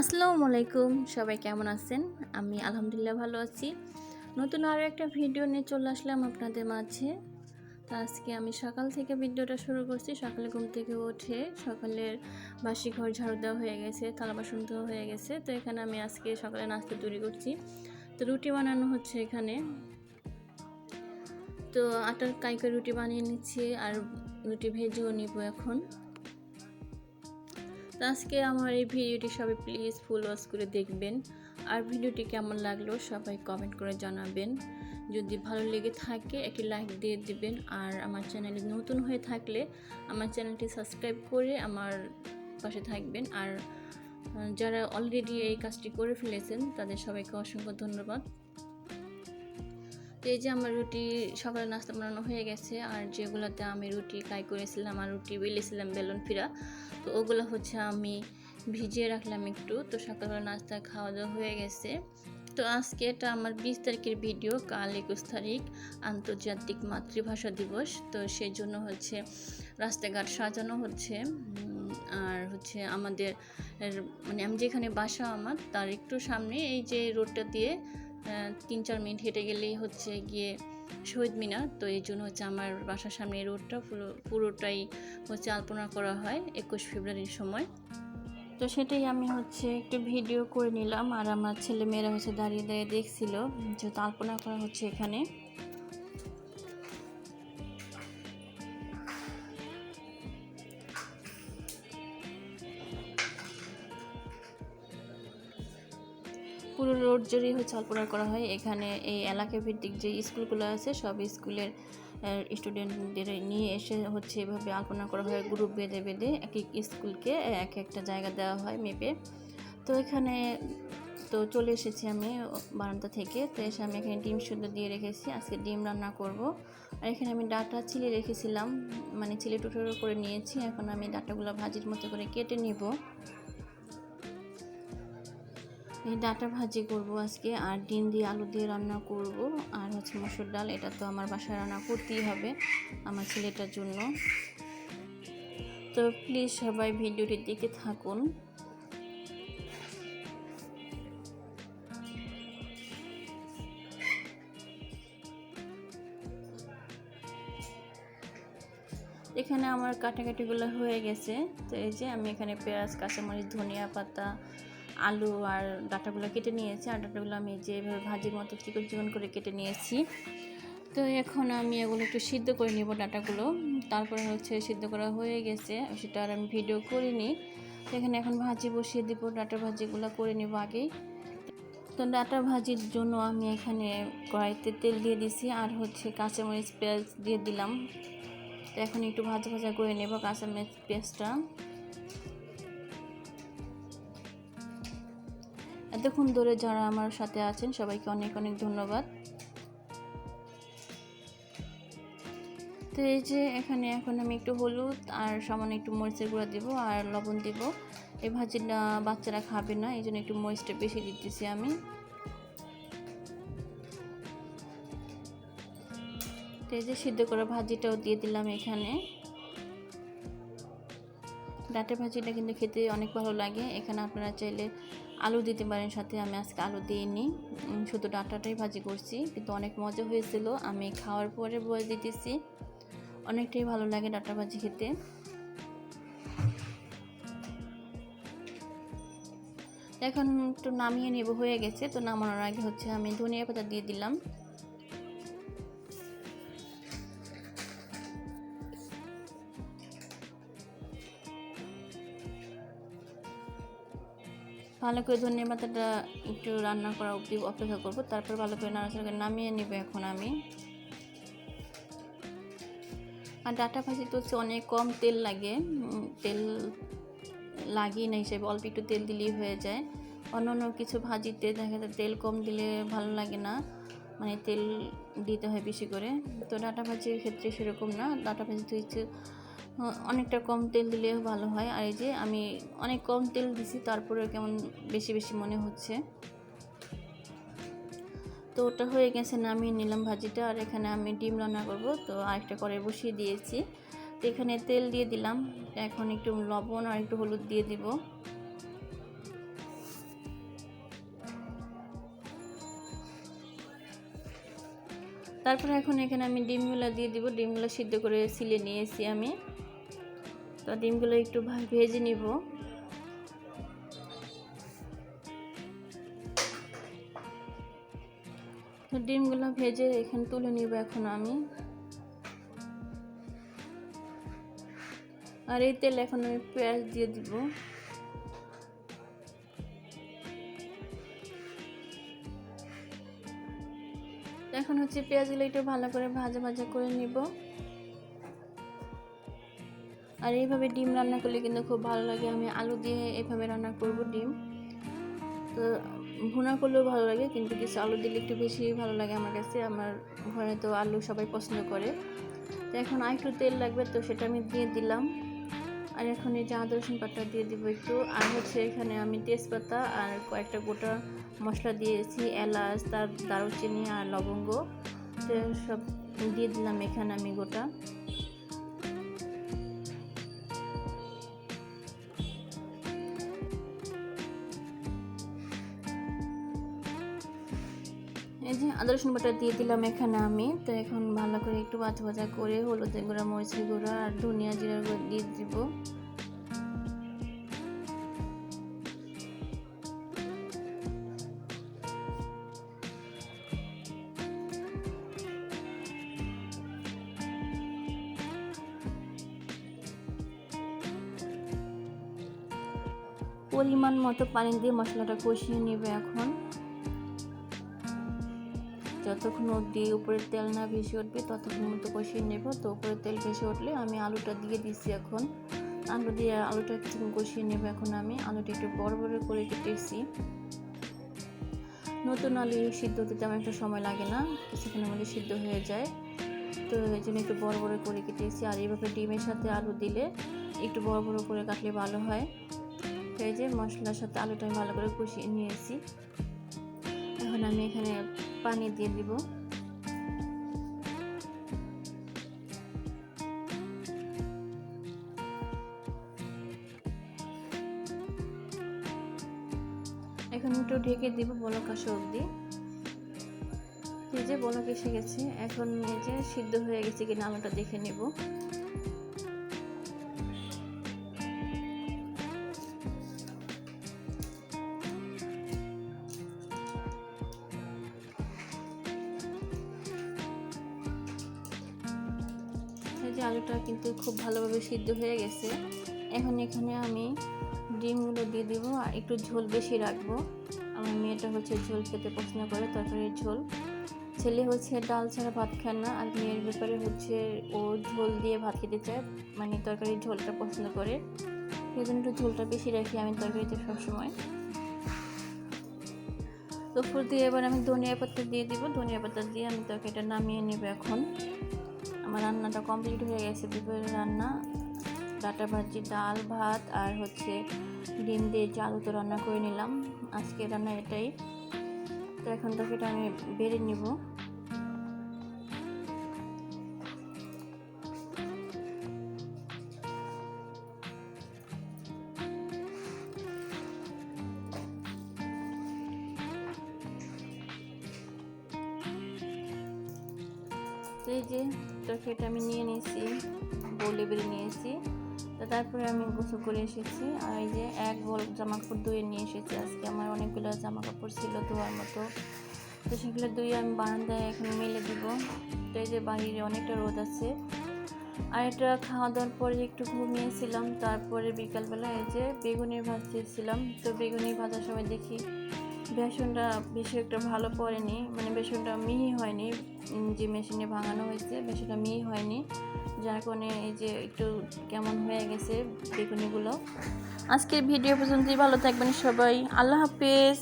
আসসালামু আলাইকুম, সবাই কেমন আছেন? আমি আলহামদুলিল্লাহ ভালো আছি। নতুন আরও একটা ভিডিও নিয়ে চলে আসলাম আপনাদের মাঝে। তো আজকে আমি সকাল থেকে ভিডিওটা শুরু করছি। সকালে ঘুম থেকে উঠে সকালের বাসি ঘর ঝাড়ু দেওয়া হয়ে গেছে, থালা বাসন ধোয়া হয়ে গেছে। তো এখানে আমি আজকে সকালে নাস্তা তৈরি করছি। তো রুটি বানানো হচ্ছে এখানে। তো আটার কাইকে রুটি বানিয়ে নিচ্ছি আর রুটি ভেজেও নিব এখন। তো আজকে আমার এই ভিডিওটি সবাই প্লিজ ফুল ওয়াশ করে দেখবেন। আর ভিডিওটি কেমন লাগল সবাই কমেন্ট করে জানাবেন। যদি ভালো লেগে থাকে, একটি লাইক দিয়ে দিবেন। আর আমার চ্যানেলে নতুন হয়ে থাকলে আমার চ্যানেলটি সাবস্ক্রাইব করে আমার পাশে থাকবেন। আর যারা অলরেডি এই কাজটি করে ফেলেছেন, তাদের সবাইকে অসংখ্য ধন্যবাদ। এই যে আমার রুটি সকালে নাস্তা বানানো হয়ে গেছে, আর যেগুলোতে আমি রুটি কাই করেছিলাম আর রুটি বেলেছিলাম বেলুন ফিরা, তো ওগুলো হচ্ছে আমি ভিজিয়ে রাখলাম একটু। তো সকালবেলা নাস্তা খাওয়া দাওয়া হয়ে গেছে। তো আজকে এটা আমার বিশ তারিখের ভিডিও, কাল একুশ তারিখ, আন্তর্জাতিক মাতৃভাষা দিবস। তো সেই জন্য হচ্ছে রাস্তাঘাট সাজানো হচ্ছে। আর হচ্ছে আমাদের মানে আমি যেখানে বাসা আমার, তার একটু সামনে এই যে রোডটা দিয়ে তিন চার মিনিট হেঁটে গেলেই হচ্ছে গিয়ে শহীদ মিনার। তো এই জন্য হচ্ছে আমার বাসার সামনে এই রোডটা পুরো, পুরোটাই হচ্ছে আলপনা করা হয় একুশ ফেব্রুয়ারির সময়। তো সেটাই আমি হচ্ছে একটু ভিডিও করে নিলাম। আর আমার ছেলে মেয়েরা হচ্ছে দাঁড়িয়ে দাঁড়িয়ে দেখছিল, যেহেতু আলপনা করা হচ্ছে এখানে। রোড জুড়েই হচ্ছে আলপনা করা হয়। এখানে এই এলাকা ভিত্তিক যে স্কুলগুলো আছে, সব স্কুলের স্টুডেন্টদের নিয়ে এসে হচ্ছে এভাবে আলপনা করা হয়। গ্রুপ বেঁধে বেঁধে এক এক স্কুলকে এক একটা জায়গা দেওয়া হয় মেপে তো এখানে তো চলে এসেছি আমি বারান্দা থেকে। তো এসে আমি এখানে ডিম সুন্দর দিয়ে রেখেছি। আজকে ডিম রান্না করব। আর এখানে আমি ডাটা ছিলে রেখেছিলাম। মানে ছিলে টুটো করে নিয়েছি। এখন আমি ডাটাগুলো ভাজির মতো করে কেটে নিব। ডাটা ভাজি করব আজকে, আর ডিম দিয়ে আলু দিয়ে রান্না করব। আর হচ্ছে মসুর ডাল, এটা তো আমার বাসায় রান্না করতেই হবে আমার ছেলেটার জন্য। তো প্লিজ সবাই ভিডিওটির দিকে থাকুন। এখানে আমার কাটাকাটিগুলো হয়ে গেছে। তো এই যে আমি এখানে পেঁয়াজ, কাঁচামরিচ, ধনিয়া পাতা আলু আর ডাটাগুলো কেটে নিয়েছি। আর ডাটাগুলো আমি যেভাবে ভাজির মতো চিকন চিকন করে কেটে নিয়েছি। তো এখন আমি এগুলো একটু সিদ্ধ করে নিব ডাটাগুলো। তারপরে হচ্ছে সিদ্ধ করা হয়ে গেছে। সেটা আর আমি ভিডিও করিনি। এখানে এখন ভাজি বসিয়ে দিব, ডাটা ভাজিগুলো করে নিব আগেই। তো ডাটা ভাজির জন্য আমি এখানে কড়াইতে তেল দিয়ে দিছি আর হচ্ছে কাঁচামরিচ পেঁয়াজ দিয়ে দিলাম। তো এখন একটু ভাজা ভাজা করে নেব কাঁচামরিচ পেঁয়াজটা। এতক্ষণ ধরে যারা আমার সাথে আছেন, সবাইকে অনেক অনেক ধন্যবাদ। তো এই যে এখানে এখন আমি একটু হলুদ আর সামান্য একটু মরিচের গুঁড়া দেবো আর লবণ দেব। এই ভাজিটা বাচ্চারা খাবে না, এই জন্য একটু মরিচটা বেশি দিতেছি আমি। তো এই যে সিদ্ধ করা ভাজিটাও দিয়ে দিলাম এখানে। ডাটা ভাজিটা কিন্তু খেতে অনেক ভালো লাগে। এখানে আপনারা চাইলে আলু দিতে পারেন, সাথে আমি আজকে আলু দিইনি শুধু ডাটাটাই ভাজি করছি, কিন্তু অনেক মজা হয়েছিল। আমি খাওয়ার পরে বয়ে দিতেছি, অনেকটাই ভালো লাগে ডাটা ভাজি খেতে। এখন একটু নামিয়ে নেব, হয়ে গেছে। তো নামানোর আগে হচ্ছে আমি ধনিয়া পাতা দিয়ে দিলাম। ভালো করে ধনিয়া পাতাটা একটু রান্না করা অবধি অপেক্ষা করব, তারপর ভালো করে নাড়াচাড়া করে নামিয়ে নেব এখন আমি। আর ডাটা ভাজি তো হচ্ছে অনেক কম তেল লাগে তেল লাগিয়ে না হিসেবে, অল্প একটু তেল দিলেই হয়ে যায়। অন্য অন্য কিছু ভাজিতে দেখা যায় তেল কম দিলে ভালো লাগে না মানে তেল দিতে হয় বেশি করে। তো ডাটা ভাজির ক্ষেত্রে সেরকম না, ডাটা ভাজিতে হচ্ছে অনেকটা কম তেল দিলে ভালো হয়। আর এই যে আমি অনেক কম তেল দিছি তারপরে কেমন বেশি বেশি মনে হচ্ছে। তো ওটা হয়ে গেছে না আমি নিলাম ভাজিটা। আর এখানে আমি ডিম রান্না করব, তো আরেকটা করে বসিয়ে দিয়েছি। তো এখানে তেল দিয়ে দিলাম। এখন একটু লবণ আর একটু হলুদ দিয়ে দিব। তারপরে এখন এখানে আমি ডিমগুলো দিয়ে দিব। ডিমগুলো সিদ্ধ করে সিলে নিয়েছি আমি। তো ডিমগুলো একটু ভেজে নিব। তো ডিমগুলো ভেজে এখানে তুলে নিব এখন আমি। আর এই তেল এখন আমি পেঁয়াজ দিয়ে দিব। হচ্ছে পেঁয়াজগুলো একটু ভালো করে ভাজা ভাজা করে নিব। আর এইভাবে ডিম রান্না করলে কিন্তু খুব ভালো লাগে। আমি আলু দিয়ে এইভাবে রান্না করব ডিম। তো ভুনা করলেও ভালো লাগে, কিন্তু কিছু আলু দিলে একটু বেশি ভালো লাগে আমার কাছে। আমার ঘরে তো আলু সবাই পছন্দ করে। তো এখন আর একটু তেল লাগবে, তো সেটা আমি দিয়ে দিলাম। আর এখন এই যে আদা রসুন পাতা দিয়ে দিব একটু। আর হচ্ছে এখানে আমি তেজপাতা আর কয়েকটা গোটা মশলা দিয়েছি, এলাচ, তার দারুচিনি আর লবঙ্গ। সব দিয়ে দিলাম এখানে আমি গোটা। এই যে আদা রসুন বাটা দিয়ে দিলাম এখানে আমি। তো এখন ভালো করে একটু ভাজা ভাজা করে হলুদের গুঁড়া, মরিচের গুঁড়া আর ধনিয়া জিরার গুঁড়া দিয়ে দিব। পরিমাণ মতো পানি দিয়ে মশলাটা কষিয়ে নেবে এখন। যতক্ষণ অবধি উপরের তেল না ভেসে উঠবে, ততক্ষণ মতো কষিয়ে নেব। তো উপরের তেল ভেসে উঠলে আমি আলুটা দিয়ে দিচ্ছি এখন। আলু দিয়ে আলুটা কিছুক্ষণ কষিয়ে নেব এখন আমি। আলুটা একটু বড় বড় করে কেটেছি। নতুন আলু সিদ্ধ হতে তেমন একটা সময় লাগে না, কিছুক্ষণের মধ্যে সিদ্ধ হয়ে যায়। তো এই জন্য একটু বড় বড় করে কেটেছি। আর এইভাবে ডিমের সাথে আলু দিলে একটু বড় বড় করে কাটলে ভালো হয়। তো এই যে মশলার সাথে আলুটা আমি ভালো করে কষিয়ে নিয়েছি। এখন আমি এখানে পানি দিয়ে দিব। এখন একটু ঢেকে দিব বলক এই যে বলক এসে গেছে। এখন যে সিদ্ধ হয়ে গেছে কিনা আলুটা দেখে নেব। যে আলুটা কিন্তু খুব ভালোভাবে সিদ্ধ হয়ে গেছে। এখন এখানে আমি ডিমগুলো দিয়ে দিব আর একটু ঝোল বেশি রাখব। আমার মেয়েটা হচ্ছে ঝোল খেতে পছন্দ করে, তরকারির ঝোল। ছেলে হচ্ছে ডাল ছাড়া ভাত খায় না আর মেয়ের ব্যাপারে হচ্ছে ও ঝোল দিয়ে ভাত খেতে চায় মানে তরকারির ঝোলটা পছন্দ করে। সেই জন্য একটু ঝোলটা বেশি রাখি আমি তরকারিতে সবসময়। ফুল দিয়ে এবার আমি ধনিয়া পাতা দিয়ে দিব। ধনিয়া পাতা দিয়ে আমি তরকারিটা নামিয়ে নেব এখন। আমার রান্নাটা কমপ্লিট হয়ে গেছে। দুপুরের রান্না, ডাটা ভাজি, ডাল, ভাত আর হচ্ছে ডিম দিয়ে চালু তো রান্না করে নিলাম। আজকে রান্না এটাই। তো এখন তরকারিটা আমি বেড়ে নিব। এই যে তরকারিটা আমি নিয়ে নিয়েছি বলে বেড়ে নিয়েছি। তো তারপরে আমি গোসল করে এসেছি। আর এই যে এক বল জামা কাপড় ধুয়ে নিয়ে এসেছি। আজকে আমার অনেকগুলো জামা কাপড় ছিল ধোয়ার মতো। তো সেগুলো ধুয়ে আমি বারান্দায় এখন মেলে দিব। তো এই যে বাইরে অনেকটা রোদ আছে। আর এটা খাওয়া দাওয়ার পরে একটু ঘুমিয়েছিলাম। তারপরে বিকালবেলা এই যে বেগুনি ভাজতেছিলাম তো বেগুনি ভাজার সময় দেখি বেসনটা বেশি একটা ভালো পড়েনি মানে বেসনটা মিহি হয়নি যে মেশিনে ভাঙানো হয়েছে, বেসনটা মিহি হয়নি, যার কারণে এই যে একটু কেমন হয়ে গেছে বেগুনিগুলো। আজকের ভিডিও পর্যন্তই, ভালো থাকবেন সবাই, আল্লাহ হাফেজ।